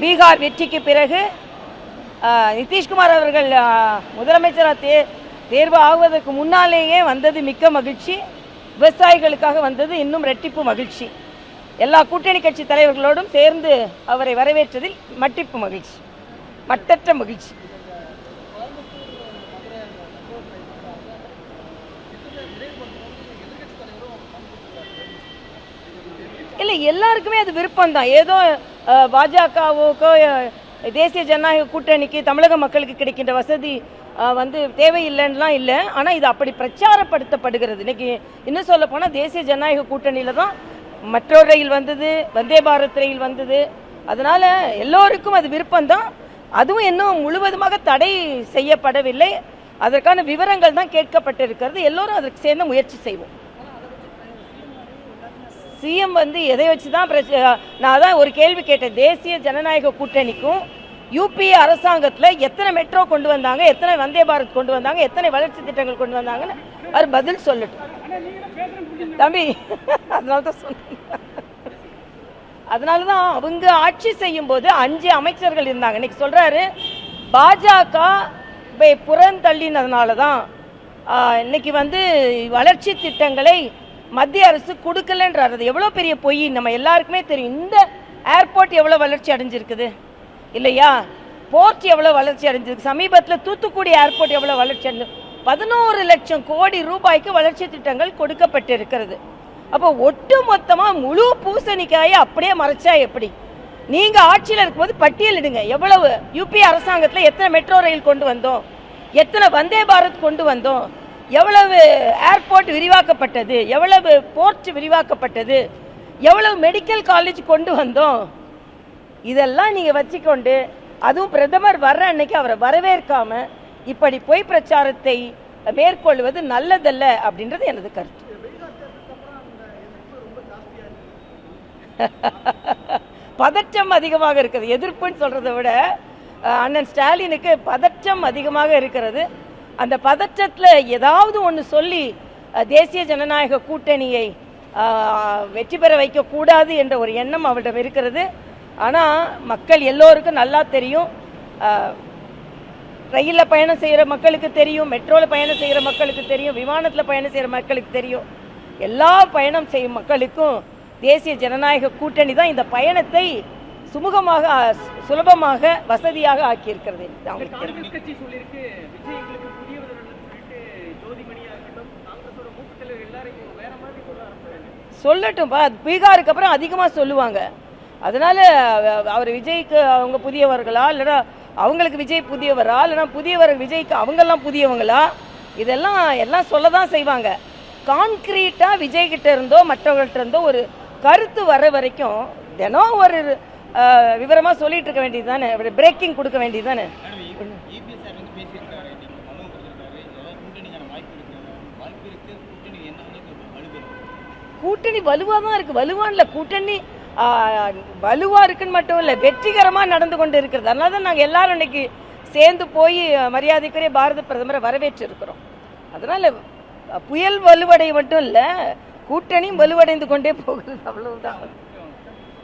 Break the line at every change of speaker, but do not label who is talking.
பீகார் வெற்றிக்கு பிறகு நிதிஷ்குமார் அவர்கள் முதலமைச்சராக தே தேர்வு ஆகுவதற்கு முன்னாலேயே வந்தது மிக்க மகிழ்ச்சி. விவசாயிகளுக்காக வந்தது இன்னும் ரெட்டிப்பு மகிழ்ச்சி. எல்லா கூட்டணி கட்சி தலைவர்களோடும் சேர்ந்து அவரை வரவேற்றதில் மட்டிப்பு மகிழ்ச்சி. மட்டற்ற மகிழ்ச்சி. இல்லை எல்லாருக்குமே அது விருப்பம் தான் ஏதோ பாஜகவுக்கோ தேசிய ஜனநாயக கூட்டணிக்கு தமிழக மக்களுக்கு கிடைக்கின்ற வசதி வந்து தேவையில்லைன்னுலாம் இல்லை. ஆனால் இது அப்படி பிரச்சாரப்படுத்தப்படுகிறது. இன்னைக்கு இன்னும் சொல்ல போனால் தேசிய ஜனநாயக கூட்டணியில் தான் மெட்ரோ ரயில் வந்தது வந்தே பாரத் ரயில் வந்தது. அதனால் எல்லோருக்கும் அது விருப்பம்தான். அதுவும் இன்னும் முழுவதுமாக தடை செய்யப்படவில்லை. அதற்கான விவரங்கள் தான் கேட்கப்பட்டிருக்கிறது. எல்லோரும் அதற்கு சேர்ந்து முயற்சி செய்வோம். சிஎம் வந்து எதை வச்சு தான் பிரச்ச- நான் அதான் ஒரு கேள்வி கேட்டேன். தேசிய ஜனநாயக கூட்டணிக்கும் யூபிஏ அரசாங்கத்தில் எத்தனை மெட்ரோ கொண்டு வந்தாங்க எத்தனை வந்தே பாரத் கொண்டு வந்தாங்க எத்தனை வளர்ச்சி திட்டங்கள் கொண்டு வந்தாங்கன்னு அவர் பதில் சொல்லட்டும். தம்பி அதனால தான் சொன்னேன். அதனால தான் அவங்க ஆட்சி செய்யும் போது அஞ்சு அமைச்சர்கள் இருந்தாங்க. இன்னைக்கு சொல்றாரு பாஜக புறந்தள்ளினதுனால தான் இன்னைக்கு வந்து வளர்ச்சி திட்டங்களை மத்திய அரசு கொடுக்கலன்றார். அது எவ்வளோ பெரிய பொய்? நம்ம எல்லாருக்குமே தெரியும். இந்த ஏர்போர்ட் எவ்வளோ வளர்ச்சி அடைஞ்சிருக்குது? இல்லையா? போர்ட் எவ்வளோ வளர்ச்சி அடைஞ்சிருக்கு? சமீபத்தில் தூத்துக்குடி ஏர்போர்ட் எவ்வளோ வளர்ச்சி அடைஞ்சு பதினோரு லட்சம் கோடி ரூபாய்க்கு வளர்ச்சி திட்டங்கள் கொடுக்கப்பட்டு இருக்கிறது அப்போ ஒட்டு மொத்தமாக முழு பூசணிக்காயை அப்படியே மறைச்சா எப்படி? நீங்கள் ஆட்சியில் இருக்கும்போது பட்டியலிடுங்க எவ்வளவு? யூபி அரசாங்கத்தில் எத்தனை மெட்ரோ ரயில் கொண்டு வந்தோம்? எத்தனை வந்தே பாரத் கொண்டு வந்தோம்? எவ்வளவு ஏர்போர்ட் விரிவாக்கப்பட்டது எவ்வளவு போர்ட் விரிவாக்கப்பட்டது எவ்வளவு மெடிக்கல் காலேஜ் கொண்டு வந்தோம் இதெல்லாம் நீங்கள் வச்சுக்கொண்டு அதுவும் பிரதமர் வர்ற அன்னைக்கு அவரை வரவேற்காம இப்படி பொய் பிரச்சாரத்தை மேற்கொள்வது நல்லதல்ல அப்படின்றது எனது கருத்து. பதற்றம் அதிகமாக இருக்குது. எதிர்ப்புன்னு சொல்றதை விட அண்ணன் ஸ்டாலினுக்கு பதற்றம் அதிகமாக இருக்கிறது. அந்த பதற்றத்தில் ஏதாவது ஒன்று சொல்லி தேசிய ஜனநாயக கூட்டணியை வெற்றி பெற வைக்கக்கூடாது என்ற ஒரு எண்ணம் அவரிடம் இருக்கிறது. ஆனால் மக்கள் எல்லோருக்கும் நல்லா தெரியும். ரயிலில் பயணம் செய்கிற மக்களுக்கு தெரியும் மெட்ரோவில் பயணம் செய்கிற மக்களுக்கு தெரியும் விமானத்தில் பயணம் செய்கிற மக்களுக்கு தெரியும். எல்லா பயணம் செய்யும் மக்களுக்கும் தேசிய ஜனநாயக கூட்டணி தான் இந்த பயணத்தை சுமூகமாக சுலபமாக வசதியாக ஆக்கியிருக்கிறது. இது அவங்களுக்கு தெரியும்.
காங்கிரஸ் கட்சி சொல்லியிருக்கு விஜய் எங்களுக்கு புதியவர் சொல்லிட்டு ஜோதிமணியா இருக்கட்டும் காங்கிரஸோட மூத்த தலைவர் எல்லாரையும் வேற மாதிரி சொல்ல ஆரம்பிச்சாங்க.
சொல்லட்டும்பா அது பீகாருக்கு அப்புறம் அதிகமாக சொல்லுவாங்க. அதனால அவர் விஜய்க்கு அவங்க புதியவர்களா இல்லைனா அவங்களுக்கு விஜய் புதியவரா இல்லைனா புதியவர் விஜய்க்கு அவங்கெல்லாம் புதியவங்களா இதெல்லாம் எல்லாம் சொல்ல தான் செய்வாங்க. கான்க்ரீட்டாக விஜய் கிட்ட இருந்தோ மற்றவர்கள்ட்ட இருந்தோ ஒரு கருத்து வர வரைக்கும் தினம் ஒரு அஹ், விவரமா சொல்லிட்டு இருக்க வேண்டியது தானே பிரேக்கிங் கொடுக்க வேண்டியது தானே
இருக்கு. கூட்டணி
வலுவாக தான் இருக்கு. வலுவான்ல கூட்டணி ஆ, வலுவா இருக்குன்னு மட்டும் இல்லை வெற்றிகரமா நடந்து கொண்டு இருக்கிறது. அதனால தான் நாங்கள் எல்லாரும் இன்னைக்கு சேர்ந்து போய் மரியாதைக்குரிய பாரத பிரதமரை வரவேற்று இருக்கிறோம் அதனால புயல் வலுவடை மட்டும் இல்லை கூட்டணியும் வலுவடைந்து கொண்டே போகிறது அவ்வளவுதான்.